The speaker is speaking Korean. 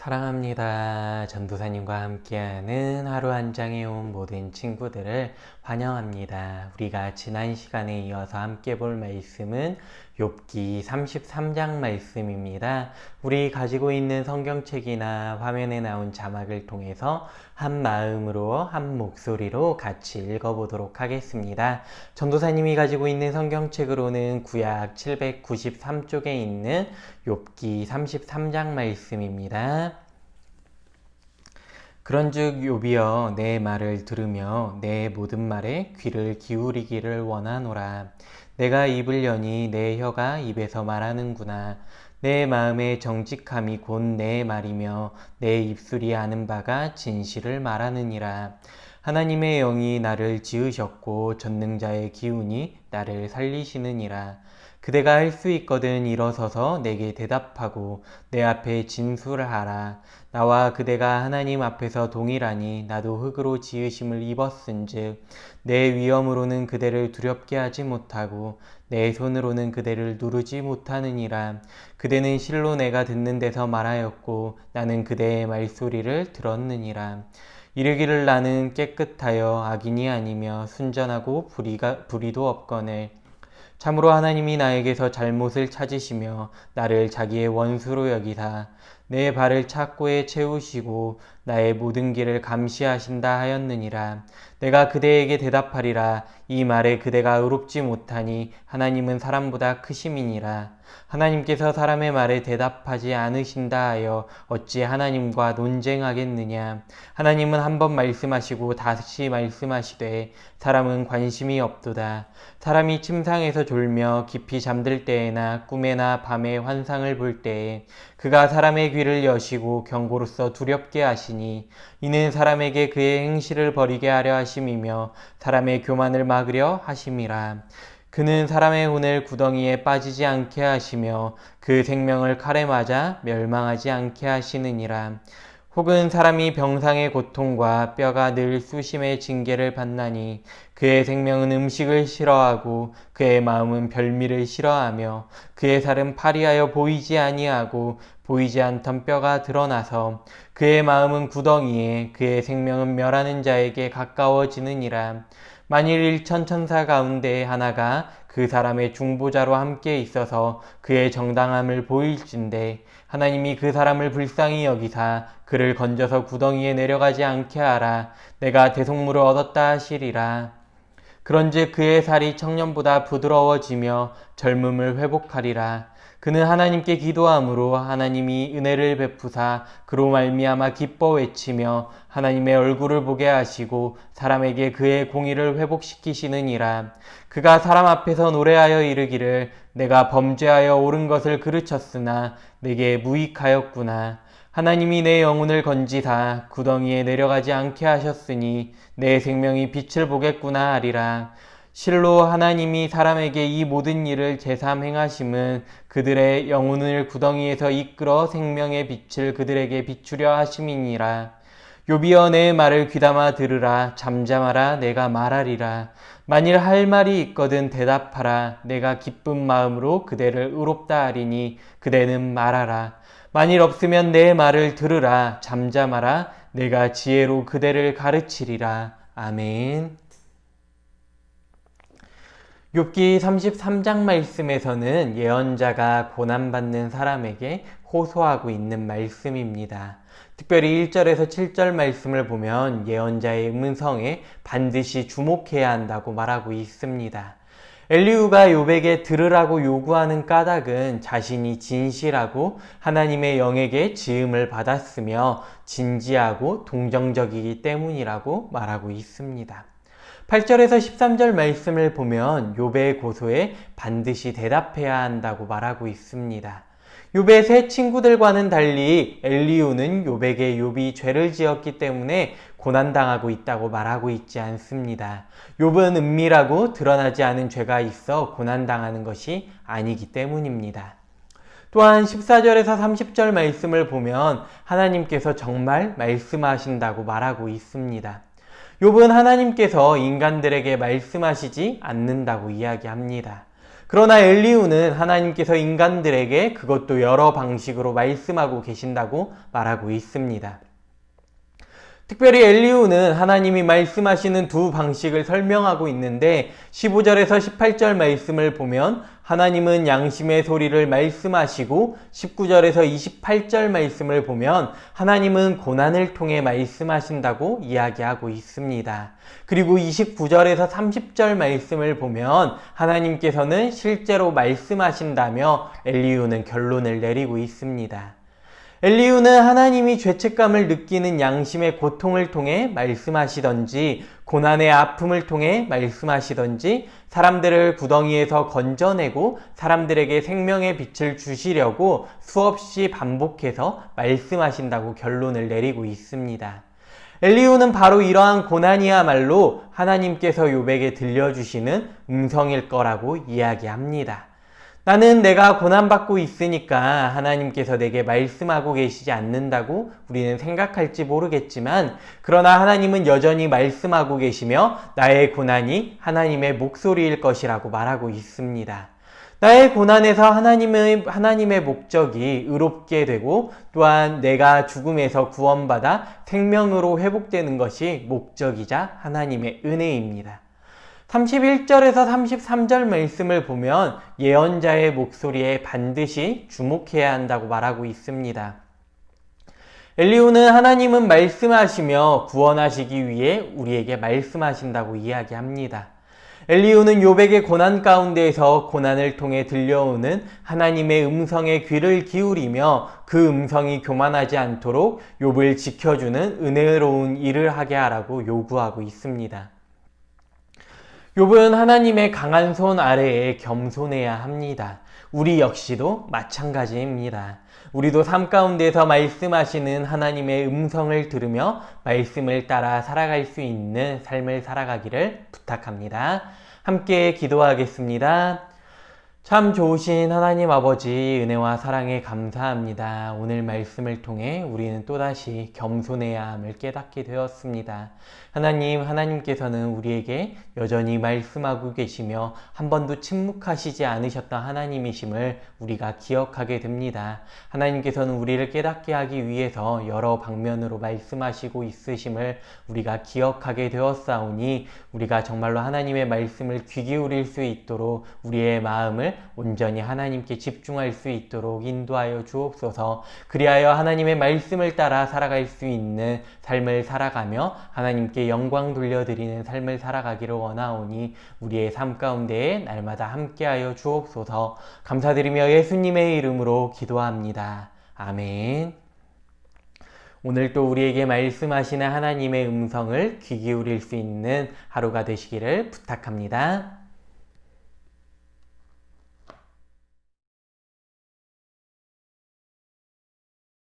사랑합니다. 전도사님과 함께하는 하루 한 장에 온 모든 친구들을 환영합니다. 우리가 지난 시간에 이어서 함께 볼 말씀은 욥기 33장 말씀입니다. 우리 가지고 있는 성경책이나 화면에 나온 자막을 통해서 한 마음으로 한 목소리로 같이 읽어보도록 하겠습니다. 전도사님이 가지고 있는 성경책으로는 구약 793쪽에 있는 욥기 33장 말씀입니다. 그런즉 욥이여 내 말을 들으며 내 모든 말에 귀를 기울이기를 원하노라. 내가 입을 여니 내 혀가 입에서 말하는구나. 내 마음의 정직함이 곧 내 말이며 내 입술이 아는 바가 진실을 말하느니라. 하나님의 영이 나를 지으셨고 전능자의 기운이 나를 살리시느니라. 그대가 할 수 있거든 일어서서 내게 대답하고 내 앞에 진술을 하라. 나와 그대가 하나님 앞에서 동일하니 나도 흙으로 지으심을 입었은즉 내 위엄으로는 그대를 두렵게 하지 못하고 내 손으로는 그대를 누르지 못하느니라. 그대는 실로 내가 듣는 데서 말하였고 나는 그대의 말소리를 들었느니라. 이르기를 나는 깨끗하여 악인이 아니며 순전하고 불의가, 불의도 없거늘 참으로 하나님이 나에게서 잘못을 찾으시며 나를 자기의 원수로 여기사 내 발을 착고에 채우시고 나의 모든 길을 감시하신다 하였느니라. 내가 그대에게 대답하리라. 이 말에 그대가 의롭지 못하니 하나님은 사람보다 크심이니라. 하나님께서 사람의 말에 대답하지 않으신다 하여 어찌 하나님과 논쟁하겠느냐. 하나님은 한 번 말씀하시고 다시 말씀하시되 사람은 관심이 없도다. 사람이 침상에서 졸며 깊이 잠들 때에나 꿈에나 밤에 환상을 볼 때에 그가 사람의 귀를 여시고 경고로서 두렵게 하시니 이는 사람에게 그의 행실을 버리게 하려 하심이며 사람의 교만을 막으려 하심이라. 그는 사람의 혼을 구덩이에 빠지지 않게 하시며 그 생명을 칼에 맞아 멸망하지 않게 하시느니라. 혹은 사람이 병상의 고통과 뼈가 늘 수심의 징계를 받나니 그의 생명은 음식을 싫어하고 그의 마음은 별미를 싫어하며 그의 살은 파리하여 보이지 아니하고 보이지 않던 뼈가 드러나서 그의 마음은 구덩이에 그의 생명은 멸하는 자에게 가까워지느니라. 만일 일천 천사 가운데 하나가 그 사람의 중보자로 함께 있어서 그의 정당함을 보일진데 하나님이 그 사람을 불쌍히 여기사 그를 건져서 구덩이에 내려가지 않게 하라. 내가 대속물을 얻었다 하시리라. 그런즉 그의 살이 청년보다 부드러워지며 젊음을 회복하리라 그는 하나님께 기도함으로 하나님이 은혜를 베푸사 그로 말미암아 기뻐 외치며 하나님의 얼굴을 보게 하시고 사람에게 그의 공의를 회복시키시느니라. 그가 사람 앞에서 노래하여 이르기를 내가 범죄하여 옳은 것을 그르쳤으나 내게 무익하였구나. 하나님이 내 영혼을 건지사 구덩이에 내려가지 않게 하셨으니 내 생명이 빛을 보겠구나 하리라 실로 하나님이 사람에게 이 모든 일을 제삼 행하심은 그들의 영혼을 구덩이에서 이끌어 생명의 빛을 그들에게 비추려 하심이니라. 요비어 내 말을 귀담아 들으라. 잠잠하라. 내가 말하리라. 만일 할 말이 있거든 대답하라. 내가 기쁜 마음으로 그대를 의롭다 하리니 그대는 말하라. 만일 없으면 내 말을 들으라. 잠잠하라. 내가 지혜로 그대를 가르치리라. 아멘 욥기 33장 말씀에서는 예언자가 고난받는 사람에게 호소하고 있는 말씀입니다. 특별히 1절에서 7절 말씀을 보면 예언자의 음성에 반드시 주목해야 한다고 말하고 있습니다. 엘리우가 욥에게 들으라고 요구하는 까닭은 자신이 진실하고 하나님의 영에게 지음을 받았으며 진지하고 동정적이기 때문이라고 말하고 있습니다. 8절에서 13절 말씀을 보면 욥의 고소에 반드시 대답해야 한다고 말하고 있습니다. 욥의 세 친구들과는 달리 엘리우는 욥에게 욥이 죄를 지었기 때문에 고난당하고 있다고 말하고 있지 않습니다. 욥은 은밀하고 드러나지 않은 죄가 있어 고난당하는 것이 아니기 때문입니다. 또한 14절에서 30절 말씀을 보면 하나님께서 정말 말씀하신다고 말하고 있습니다. 욥은 하나님께서 인간들에게 말씀하시지 않는다고 이야기합니다. 그러나 엘리우는 하나님께서 인간들에게 그것도 여러 방식으로 말씀하고 계신다고 말하고 있습니다. 특별히 엘리우는 하나님이 말씀하시는 두 방식을 설명하고 있는데 15절에서 18절 말씀을 보면 하나님은 양심의 소리를 말씀하시고 19절에서 28절 말씀을 보면 하나님은 고난을 통해 말씀하신다고 이야기하고 있습니다. 그리고 29절에서 30절 말씀을 보면 하나님께서는 실제로 말씀하신다며 엘리우는 결론을 내리고 있습니다. 엘리우는 하나님이 죄책감을 느끼는 양심의 고통을 통해 말씀하시던지 고난의 아픔을 통해 말씀하시던지 사람들을 구덩이에서 건져내고 사람들에게 생명의 빛을 주시려고 수없이 반복해서 말씀하신다고 결론을 내리고 있습니다. 엘리우는 바로 이러한 고난이야말로 하나님께서 요백에 들려주시는 음성일 거라고 이야기합니다. 나는 내가 고난받고 있으니까 하나님께서 내게 말씀하고 계시지 않는다고 우리는 생각할지 모르겠지만, 그러나 하나님은 여전히 말씀하고 계시며 나의 고난이 하나님의 목소리일 것이라고 말하고 있습니다. 나의 고난에서 하나님의, 하나님의 목적이 의롭게 되고 또한 내가 죽음에서 구원받아 생명으로 회복되는 것이 목적이자 하나님의 은혜입니다. 31절에서 33절 말씀을 보면 예언자의 목소리에 반드시 주목해야 한다고 말하고 있습니다. 엘리우는 하나님은 말씀하시며 구원하시기 위해 우리에게 말씀하신다고 이야기합니다. 엘리우는 요백의 고난 가운데에서 고난을 통해 들려오는 하나님의 음성에 귀를 기울이며 그 음성이 교만하지 않도록 욥을 지켜주는 은혜로운 일을 하게 하라고 요구하고 있습니다. 욥은 하나님의 강한 손 아래에 겸손해야 합니다. 우리 역시도 마찬가지입니다. 우리도 삶 가운데서 말씀하시는 하나님의 음성을 들으며 말씀을 따라 살아갈 수 있는 삶을 살아가기를 부탁합니다. 함께 기도하겠습니다. 참 좋으신 하나님 아버지 은혜와 사랑에 감사합니다. 오늘 말씀을 통해 우리는 또다시 겸손해야 함을 깨닫게 되었습니다. 하나님, 하나님께서는 우리에게 여전히 말씀하고 계시며 한 번도 침묵하시지 않으셨던 하나님이심을 우리가 기억하게 됩니다. 하나님께서는 우리를 깨닫게 하기 위해서 여러 방면으로 말씀하시고 있으심을 우리가 기억하게 되었사오니 우리가 정말로 하나님의 말씀을 귀 기울일 수 있도록 우리의 마음을 온전히 하나님께 집중할 수 있도록 인도하여 주옵소서. 그리하여 하나님의 말씀을 따라 살아갈 수 있는 삶을 살아가며 하나님께 영광 돌려드리는 삶을 살아가기를 원하오니 우리의 삶 가운데에 날마다 함께하여 주옵소서. 감사드리며 예수님의 이름으로 기도합니다. 아멘. 오늘 또 우리에게 말씀하시는 하나님의 음성을 귀 기울일 수 있는 하루가 되시기를 부탁합니다.